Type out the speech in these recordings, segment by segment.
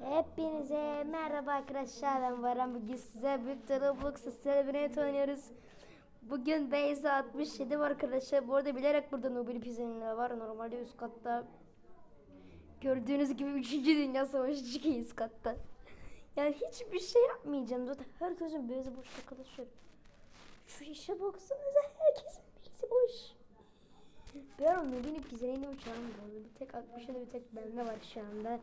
Hepinize merhaba arkadaşlar ben Baran bugün size büyük Roblox Celebrate oynuyoruz. Bugün base 67 var arkadaşlar. Bu arada bilerek burada Nobel Pizza'nın var. Normalde üst katta. Gördüğünüz gibi 3. Dünya Savaşı çıkıyor üst katta. Yani hiçbir şey yapmayacağım. Zaten herkesin base'i boş arkadaşlar. Şu işe baksanıza herkesin base'i boş. Ben o Nobel Pizza'nın uçağım bu arada. Bir tek 67 bir tek bende var şu anda.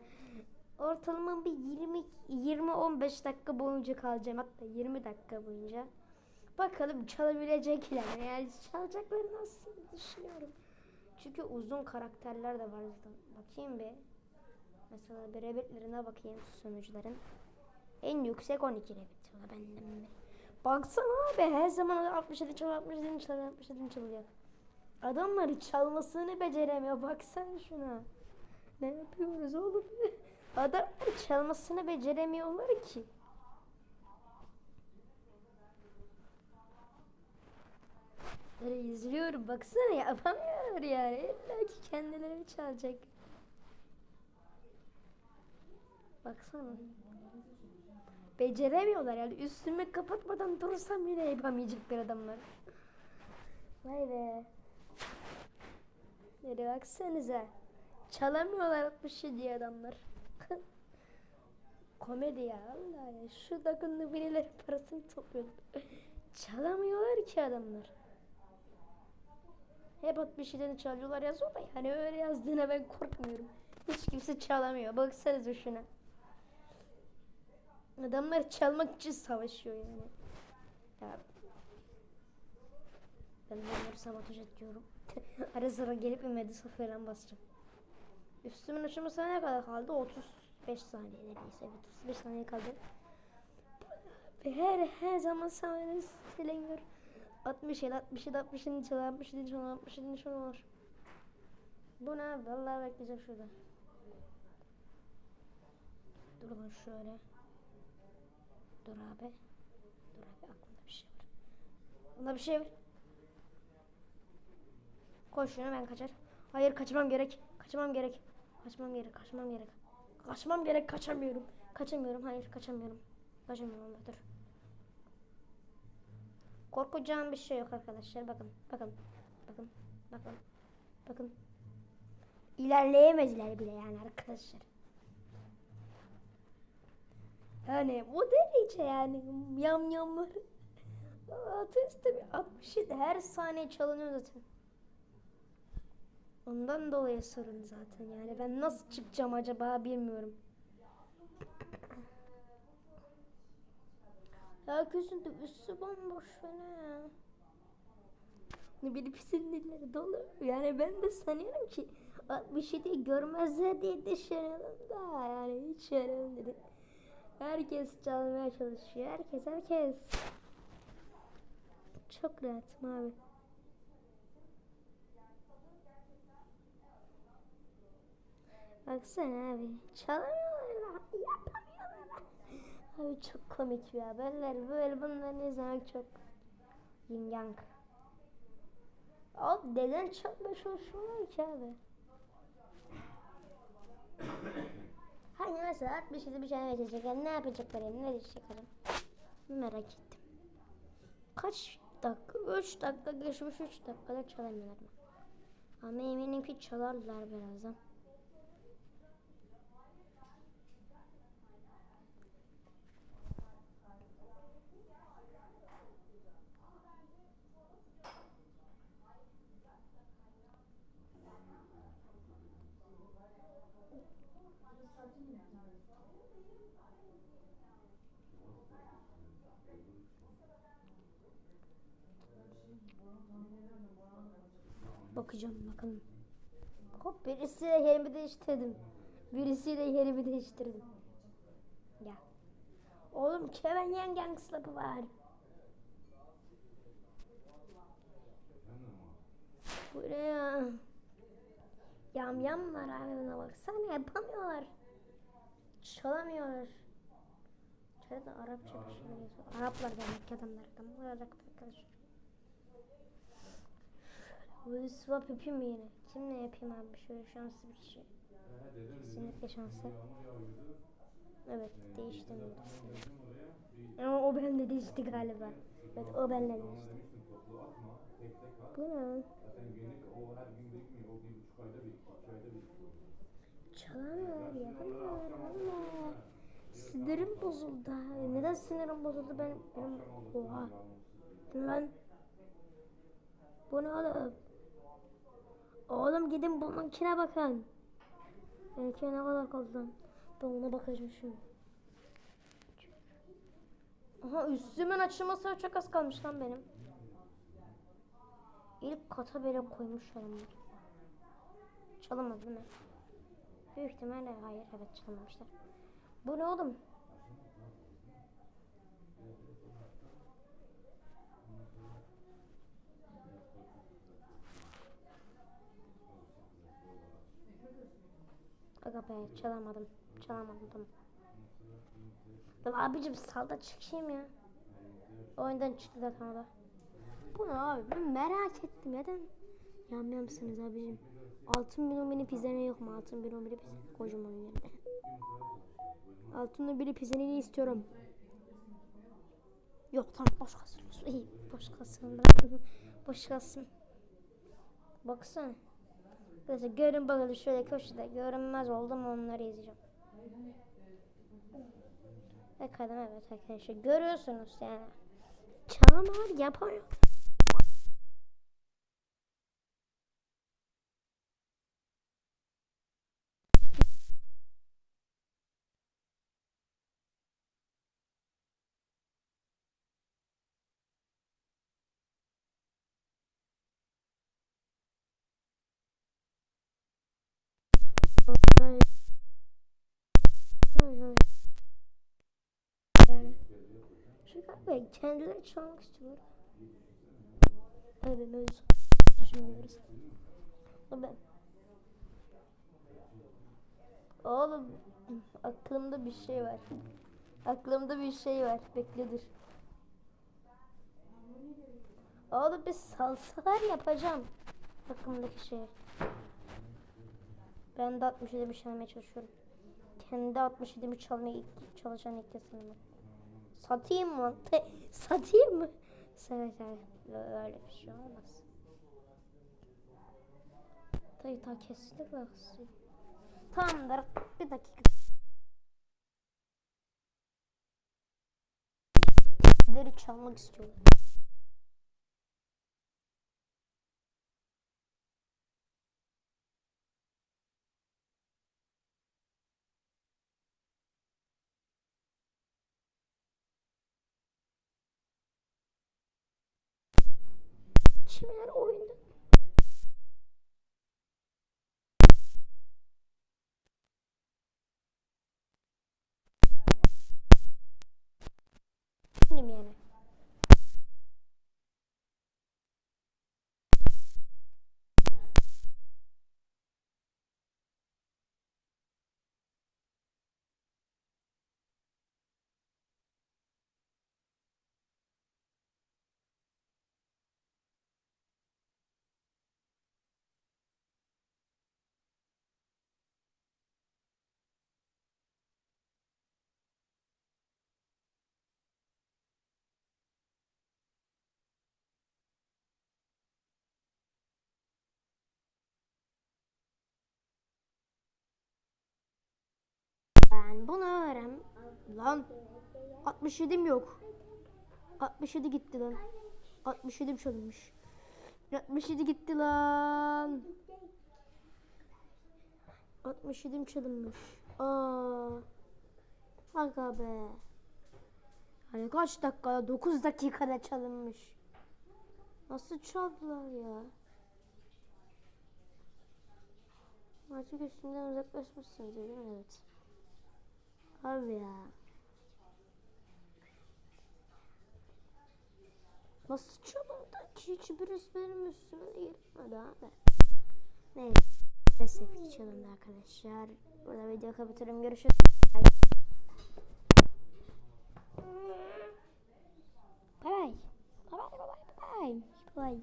Ortalama bir 20 20 15 dakika boyunca kalacağım hatta 20 dakika boyunca. Bakalım çalabilecekler mi? Yani çalacaklarını aslında düşünüyorum. Çünkü uzun karakterler de var zaten. Bakayım bir. Mesela bir rabbitlerine bakayım sunucuların. En yüksek 12 rabbit. O benden mi? Baksana abi her zaman 67 çalıyor 67 çalıyor 67 çalıyor. Adamları çalmasını beceremiyor. Baksana şuna. Ne yapıyoruz oğlum? Adamlar çalmasını beceremiyorlar ki. Böyle izliyorum baksana yapamıyorlar yani. İlla ki kendileri çalacak. Baksana. Beceremiyorlar yani üstümü kapatmadan dursam yine yapamayacaklar adamlar. Vay be. Hadi baksanıza. Çalamıyorlar 67 adamlar. Komedi ya Allah ya. Şu takımda birileri parasını topluyor. Çalamıyorlar ki adamlar. Hep 67'ni çalıyorlar yazıyor da yani öyle yazdığına ben korkmuyorum. Hiç kimse çalamıyor. Baksanıza şuna. Adamlar çalmak için savaşıyor yani. Ya. Ben de onları sabotaj ediyorum. Ara sıra gelip ümidi falan basacağım. Üstümün açılmasına ne kadar kaldı? 35 saniye neredeyse. Evet 35 saniye kaldı. Her her zaman sana sileniyor. 67, 67, 67 çalı, 67 çalı, 67 çalı var. Bu ne? Vallahi bekleyeceğim şurada. Dur lan şöyle. Dur abi. Dur abi aklımda bir şey var. Aklımda bir şey var. Koş şuna ben kaçar. Hayır kaçmam gerek. Kaçmam gerek. Kaçmam gerek. Kaçmam gerek. Kaçmam gerek. Kaçamıyorum. Kaçamıyorum. Hayır kaçamıyorum. Kaçamıyorum. Dur. Korkacağım bir şey yok arkadaşlar. Bakın. Bakın. Bakın. Bakın. Bakın. İlerleyemediler bile yani arkadaşlar. Yani o derece yani yamyamlar. Ateist tabi 67 her saniye çalınıyor zaten. Ondan dolayı sorun zaten yani ben nasıl çıkacağım acaba bilmiyorum. Herkesin de üstü bomboş ve ne ya. Bir pisinlileri dolu. Yani ben de sanıyorum ki 67 görmezler diye düşünüyorum da yani hiç önemli değil. Herkes çalmaya çalışıyor. Herkes herkes. Çok rahatım abi. Baksana abi. Çalamıyorlar. Yapamıyorlar. Abi çok komik bir haberler. Böyle bunları izlemek çok yin yang. Abi neden çalmaya çalışıyorlar ki abi? Hani mesela 67 bir şey verecek. Yani ne yapacaklar yani ne diyecekler? Merak ettim. Kaç dakika? 3 dakika geçmiş 3 dakikada çalamıyorlar mı? Ama eminim ki çalarlar birazdan. Bakacağım bakalım. Hop birisiyle yerimi değiştirdim. Birisiyle yerimi değiştirdim. Ya. Oğlum Kevin Yang Yang slapı var. Bu ne ya? Yam yamlar abi buna baksana yapamıyorlar. Çalamıyorlar. Şöyle de Arapça bir şey. Araplar demek ki adamlar. Adamlar Arap arkadaşlar. Bu swap yapayım mı yine? Kimle yapayım abi? Şöyle şanslı bir şey. Kesinlikle şanslı. Evet değiştim. Ama o bende değişti galiba. Evet o bende değişti. Bu ne? Çalamıyor, yapamıyor. Sinirim bozuldu. Neden sinirim bozuldu ben? Benim... Oha. Lan. Bu ne oğlum? Oğlum gidin bununkine bakın. Benimki ne kadar kaldı? Ben ona bakacağım şimdi. Aha üstümün açılması çok az kalmış lan benim. İlk kata böyle koymuşlar ama. Çalınmadı değil mi? Büyük ihtimalle hayır evet çalınmamışlar. Bu ne oğlum? Be çalamadım. Çalamadım. Lan abicim salda çıkayım ya. Oyundan çıktı zaten o da. Bu ne abi? Ben merak ettim. Neden yamyamsınız abicim? Altın bir mini pizzanı yok mu? Altın bir mini pizzanı kocaman yerine. Altın bir pizzanı istiyorum. Yok tamam boş kalsın. İyi boş kalsın. Boş kalsın. Baksana. Neyse görün bakalım şöyle köşede görünmez oldum onları izleyeceğim. Bakalım evet arkadaşlar görüyorsunuz yani. Çalamıyor yapamıyor. Galiba kendileri çalmak istiyor. Evet böyle düşünüyoruz. Ben. Oğlum aklımda bir şey var. Aklımda bir şey var. Bekle dur. Oğlum bir salsalar yapacağım. Aklımdaki şey. Ben de 67'mi çalmaya çalışıyorum. Kendi 67'mi çalmaya çalışan ilk ben. Satayım mı? Satayım mı? Evet evet. Öyle bir şey olmaz. Tabii ta kesinlikle haklısın. Tamamdır. Bir dakika. Deri çalmak istiyorum. Bunu öğren. Lan 67'm yok. 67 gitti lan. 67'm çalınmış. 67 gitti lan. 67'm çalınmış. Aa. Aga be. Hani kaç dakikada? 9 dakikada çalınmış. Nasıl çaldılar ya? Artık üstünden uzaklaşmışsınız değil mi? Evet. Abi ya. Nasıl çalındı ki hiç birisi benim üstüme girmedi abi. Neyse. Maalesef ki çalındı arkadaşlar. Burada video kapatıyorum. Görüşürüz. Bye bye bye bye bye. Bye.